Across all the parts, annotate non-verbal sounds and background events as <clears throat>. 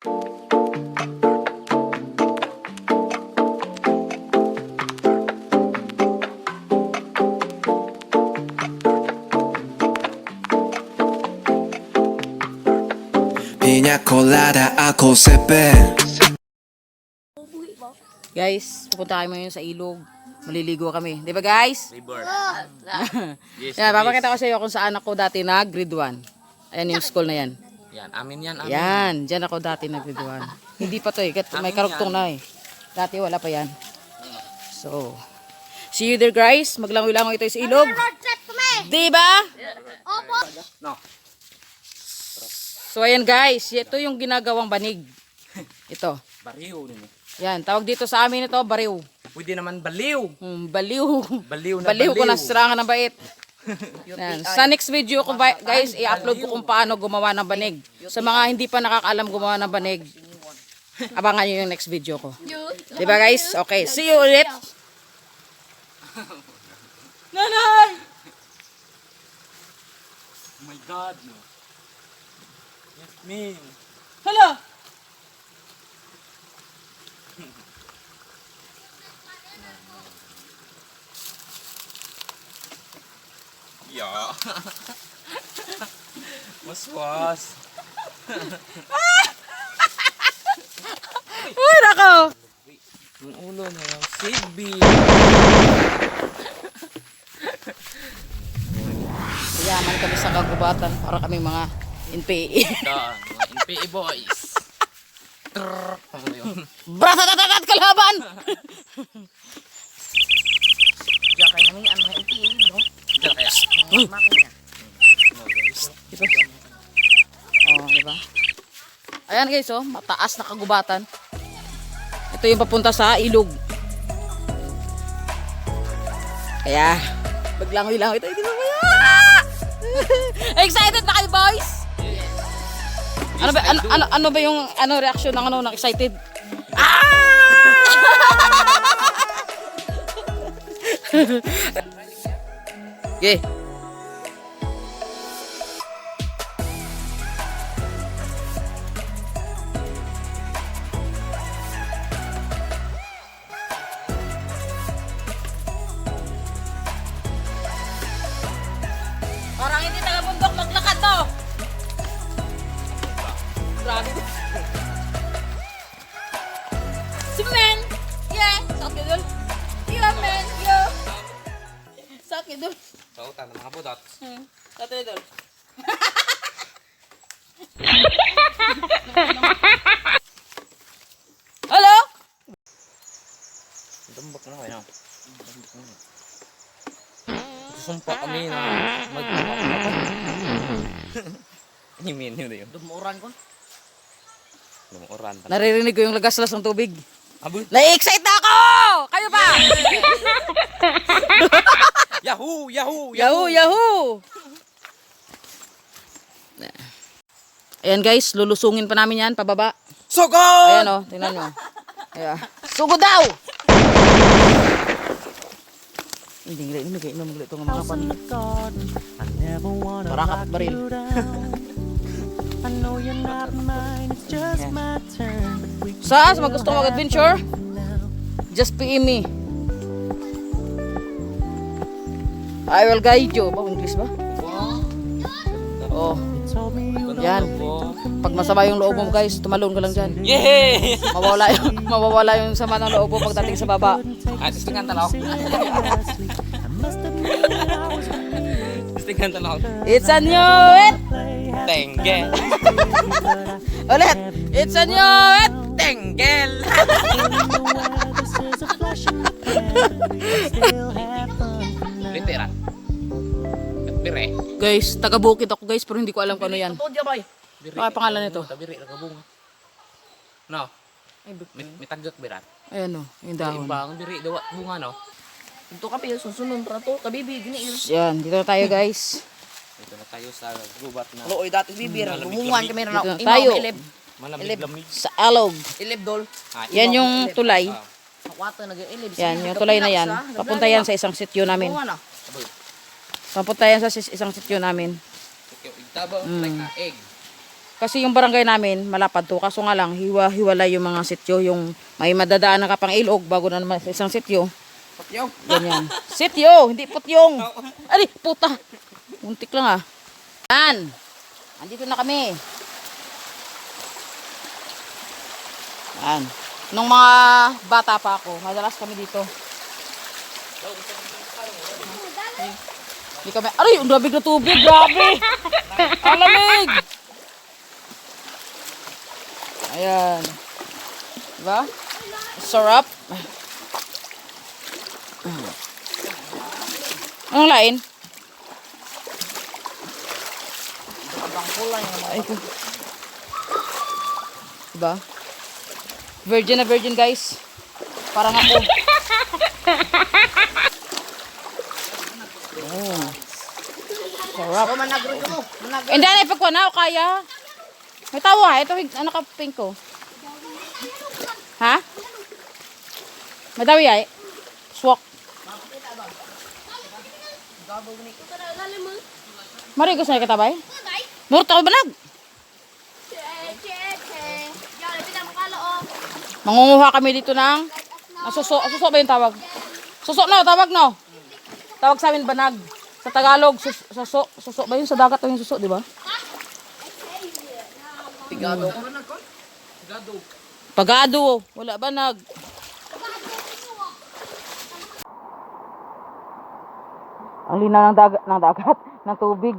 Piña colada ako sepe Guys, pupunta kami ngayon sa ilog. Maliligo kami. Di ba guys? Labor. <laughs> yes, Yan, papakita ko sa iyo kung saan ako dati na grade 1. Ayan yung school na yan. Yan, amin yan, amin. Yan, dyan ako dati na grade 1. Hindi pa to eh, kat- may karugtong na eh. Dati wala pa yan. So, see you there guys. Maglangoy-langoy tayo sa ilog. Di ba? No. So ayan guys, ito yung ginagawang banig. Ito. Bariw nimo. Yan, tawag dito sa amin ito, bariw. Pwede naman baliw. Hmm, baliw. Baliw na Baliw ko baliw. na serangan ng bait. Yan. Sa next video ko ba- guys, i-upload ko kung paano gumawa ng banig. Sa mga hindi pa nakakaalam gumawa ng banig, abangan nyo yung next video ko. Diba guys? Okay, see you ulit. Nanay! Oh my God, no. Yes, me. Hala! <laughs> Yeah. <laughs> Waswas. <laughs> Uy, nako! Yung ulo na yung Sigby. Yaman kami sa kagubatan para kami mga NPE. Mga NPA boys. Trrr. Yun? Brasatatatat kalaban! Diya kayo namin ang mga itin, no? Guys. Diba? Oh, diba? Ayan guys, oh, mataas na kagubatan. Ito yung papunta sa ilog. Kaya, maglangoy-langoy tayo. Di ba kaya? excited na kayo, boys? Ano ba, ano, ano, ano ba yung ano, reaction ng ano, ng excited? <laughs> Ah! <laughs> Okay. Sakit dul. Sautan ng mga budot. Hmm. Sakit dul. <laughs> Hello? Tumbok na kayo. Tumbok na. Susumpa kami na mag Himin yun yun. Dumuran ko. Lumuoran. Naririnig ko yung lagaslas ng tubig. Abo. Na-excite na ako! Yahoo! Yahoo! Yahoo! Yahoo! Ayan guys, lulusungin pa namin yan, pababa. Sugod! Ayan o, tingnan nyo. Ayan. Sugod daw! Hindi nila, hindi nila, inom nila itong mga pan. Para kapat baril. Sa, sa mga gusto mag-adventure, just PM me. I will guide you. Ba, English ba? Oh. Yan. Pag masama yung loob mo guys, tumalon ka lang dyan. Yay! Mawawala yung, <laughs> mawawala yung sama ng loob mo pagdating sa baba. At istingan tanaw. Istingan tanaw. It's a new it! Tenggel. Ulit! It's a new it! Tenggel. Literal. <laughs> Bire. Guys, taga-bukid ako guys, pero hindi ko alam kung ano yan. Totoo diya ba? Bire. Ano pangalan nito? Tabiri nakabunga. No. May, may tagak birat. Ayan o, yung dahon. Ibang biri dawa bunga no. Ito ka pa susunod para to. Kabibi, gini. Yan, dito na tayo guys. Ito na tayo sa gubat na Looy dati bibir. Malamig-lamig. Bumungan kami na. Dito na tayo. Ilib. malamig-lamig. Sa alog. Ilib dol. Ah, Yan yung tulay. Ah. Yan, yung tulay na yan. Papunta yan sa isang sityo namin. Bunga na. Papunta yan sa isang sityo namin. okay, Igtabaw like a egg. Kasi yung barangay namin, malapad to. Kaso nga lang, hiwa-hiwala yung mga sityo. Yung may madadaan ka pang ilog bago na naman sa isang sityo. Patyaw. Ganyan. <laughs> Sityo, hindi putyong. Ay, puta. Muntik lang ah. Yan. Andito na kami. Yan. Nung mga bata pa ako, madalas kami dito. Hindi kami, aray, ang labig na tubig, grabe. Ang lamig. Ayan. Diba? Sarap. Anong lain? Ay ko. Diba? Virgin na virgin guys. Parang ako. Sarap. O, managro ko. Managro. Hindi na ipagkuha na o kaya. May tawa, ito ano ka pink ko. Ha? Madawi ay. Swak. Mari gusto na kitabay? Murta ko banag. Mangunguha kami dito ng ah, suso. Ah, suso ba yung tawag? Suso no, tawag no. Tawag sa amin banag. Sa Tagalog, sus, suso. Suso ba yun? Sa dagat yung suso, di ba? Na ko. Pagado. Wala banag. Ang linaw ng dagat, ng <laughs> dagat, ng tubig.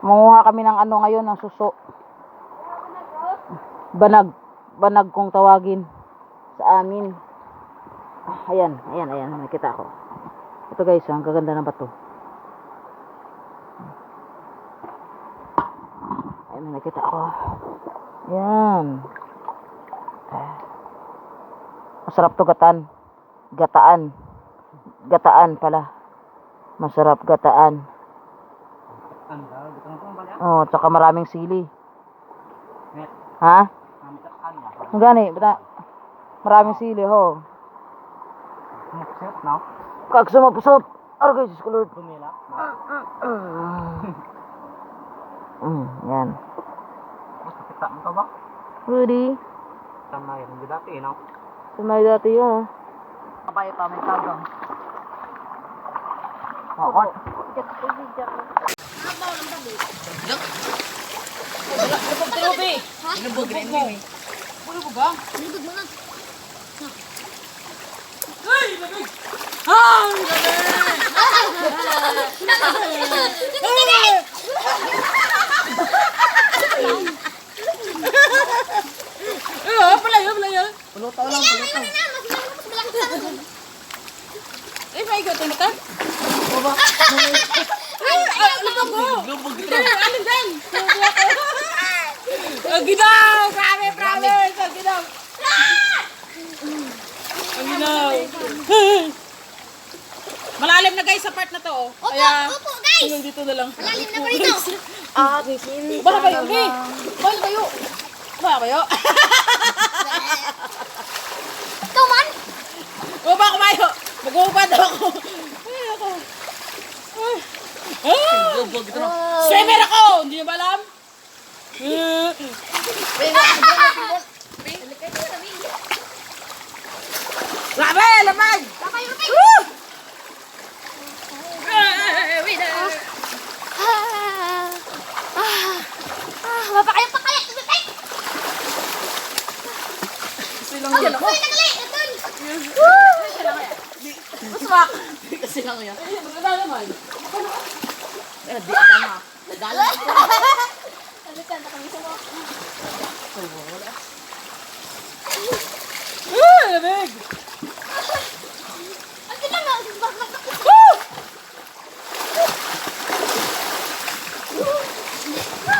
Manguha kami ng ano ngayon, ng suso. Banag. Banag kung tawagin sa amin. Ah, Ayan, ayan, ayan, nakita ko. Ito guys, ang gaganda ng bato. Ayan, nakita ko. Ayan. Ah. Masarap to gatan. Gataan. Gataan pala. Masarap gataan. Oh, tsaka maraming sili. Ha? Ang gani, bata. Maraming sili, ho. Kag sumapusot. Argay, Diyos ko Lord. Mm, yan. Kita mo ka ba? Rudy. Tama yun. Hindi dati, no? Sumay dati yun, oh. Kapay pa, may tagang. Oo. Trubi. Inubog rin mo. Bulubog ah. Nilibog mo na. Oo, palayo, palayo. Pulutaw lang, pulutaw. Eh, may ikaw, ka? Lubog Alin dyan? Ang ginaw! Grabe, promise! Ang ginaw! Ang! Malalim na guys sa part na to, oh. Opo, Kaya, opo, guys! hanggang dito na lang. Malalim na pa rito. <laughs> Ah, Baka kayo, hey! Baka kayo! Baka kayo! Ikaw man! O baka kayo! Mag-uubad ako! Ay, ako! Ay! Ah! Lubog ito na. Swimmer ako! Hindi niyo ba alam? Ah! Grabe! Lamag! Baka yung ring! Woo! Ah, ah, ah, mapakaya pa kaya! Tumipay! Silang yun. Uy, nagali! Nandun! Maswak! Kasi lang yan. Ay, maganda naman. Eh, di ka na. Nagala. Sabi ka, nakamiso mo. Ah! Lamig! Ang ganda nga! Bak- bak- bak- Woo!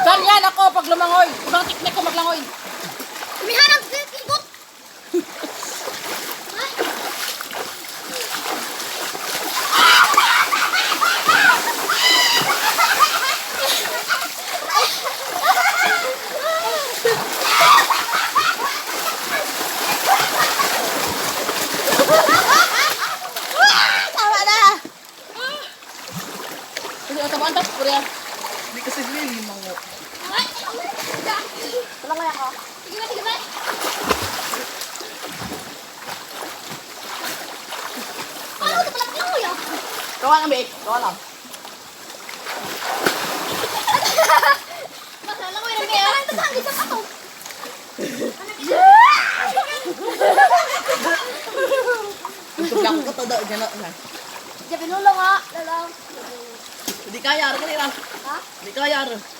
Saan yan lumangoy? Ibang teknik ko maglangoy. Umiharap sa ikot! Kasi ito ba ang tapos ko Hindi kasi sila yung mo. Ay, ang ba, sige ba? Ano ito pala pinuya? Kawa lang, babe. Kawa lang. Masala ko yun. Kaya lang ito sa hangin sa kato. Tugak ko to daw. Gano. Diyan pinulo nga. Lalang. Hindi kaya. Ano kanila? Ha? Hindi kaya. Ijat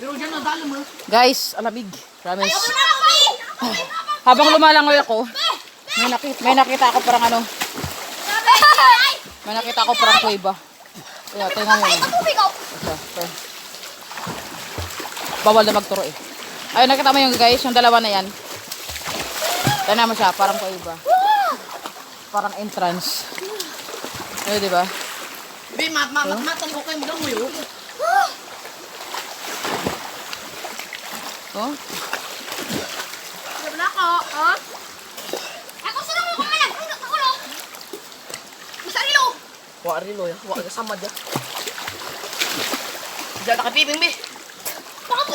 Pero dyan na dalo mo. Guys, alamig. Promise. Habang lumalangoy ako, may nakita, may nakita ako parang ano, Ay! may nakita ako parang kuiba. Kaya, tingnan mo. Ito. Bawal na magturo eh. Ayun, nakita mo yung guys, yung dalawa na yan. Tignan mo siya, parang kuiba. Parang entrance. Ayun, di ba? Babe, mat, mat, mat, matan ko kayo mo daw mo yun. Oh? Alam na ako. Ha? Ako sino mo kumalag? Ang nakulong. Masarilo. Wa rilo ya. Wa kasama dyan. Diyan nakapiping, babe. Baka po.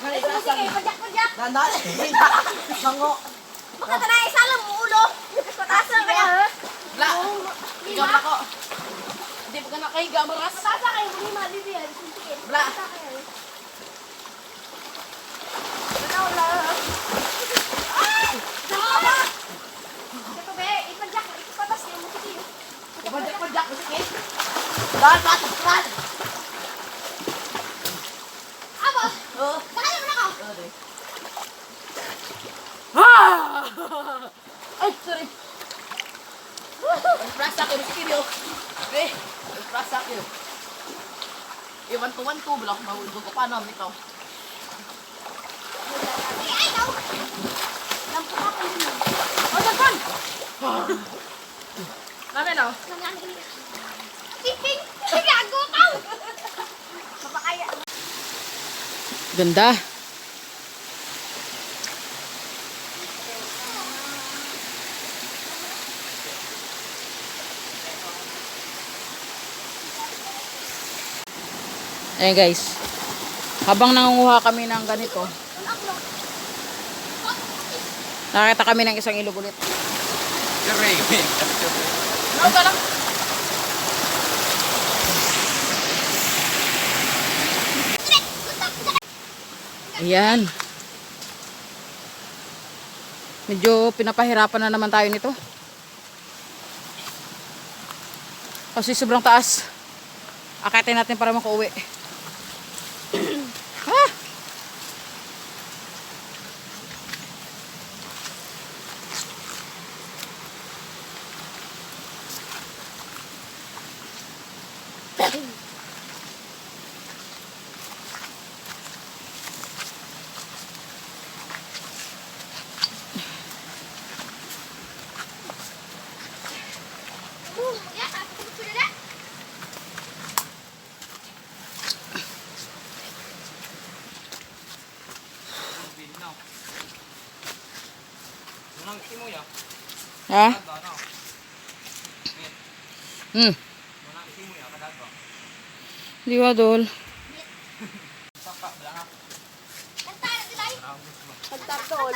Eh, sige, pajak-pajak. Dandaan. Mango. Baka tanay isa lang mo ulo. Patasan kaya ha? La. Ikaw na ko. Hindi pa ka nakahiga, maras. Patasa kayo lima, Vivian. Sige, Wala. patasa kayo. Wala, wala. Ah! Wala. Ito be, ipajak, ipatas niya mo sige. Pajak-pajak. Sige. Lan, lan, lan. Aba, Oh. kaya mo na ka. Ay, sorry. Press sa akin, sige niyo. Eh, press sa akin. Iwan to, one to, block mahulog ko. Paano ito? Ay, ikaw. Lampu ka pa yun. Oh, na. Ka niya. Piping! Gago ka! Mapakaya. Ganda. Ayan guys. Habang nangunguha kami ng ganito, nakita kami ng isang ilog ulit. Ayan. Medyo pinapahirapan na naman tayo nito. Kasi sobrang taas. Akitin natin para makauwi. Ha? Ano? Hmm. Di ba, Dol? Saka bala. Kanta na sila. Pagtarton.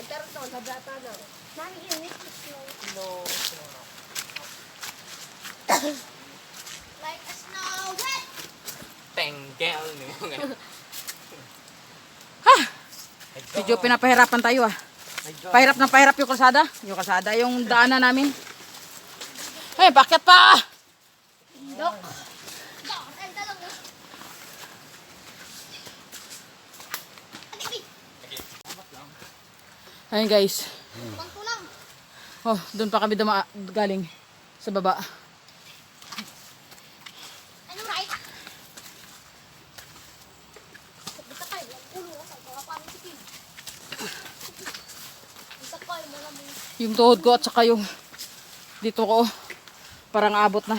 Pagtarton, sabrata na. Nani ini? No. Like a snow wet. Tenggel ni mo nga. Medyo pinapahirapan tayo ah. Pahirap na pahirap yung kalsada. Yung kalsada, yung daanan namin. Ay, bakit pa? Dok. Ayun guys. Oh, doon pa kami dama galing sa baba. Yung tuhod ko at saka yung dito ko. Parang abot na.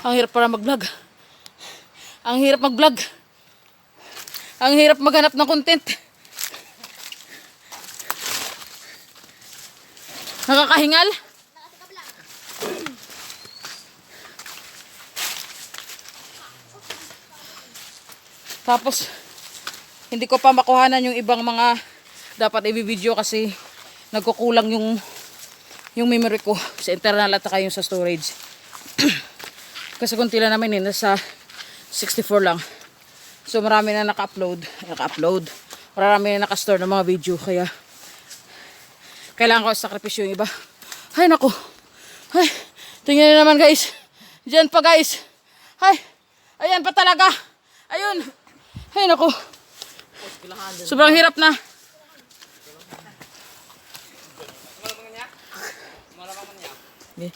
Ang hirap para mag-vlog. Ang hirap mag-vlog. Ang hirap maghanap ng content. Nakakahingal? Tapos, hindi ko pa makuhanan yung ibang mga dapat i-video kasi nagkukulang yung yung memory ko sa internal at saka yung sa storage. <clears throat> Kasi kunti lang namin eh, nasa 64 lang. So marami na naka-upload, naka-upload. Marami na naka-store ng mga video kaya kailangan ko sakripisyo yung iba. Ay nako. Ay, tingnan niyo naman guys. Diyan pa guys. Ay, ayan pa talaga. Ayun. Ay nako. Sobrang hirap na. Okay.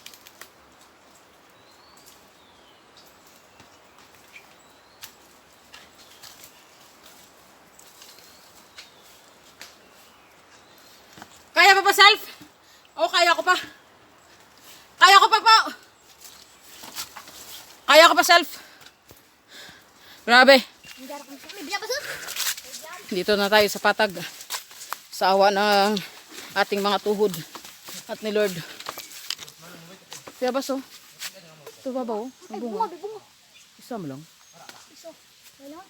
Kaya pa ba, self? O, kaya ko pa. Kaya ko pa po. Kaya ko pa, self. Grabe. Dito na tayo sa patag. Sa awa ng ating mga tuhod. At ni Lord. Kaya ba so? Ito ba ba oh? Ang bunga. Isa mo lang. Wala.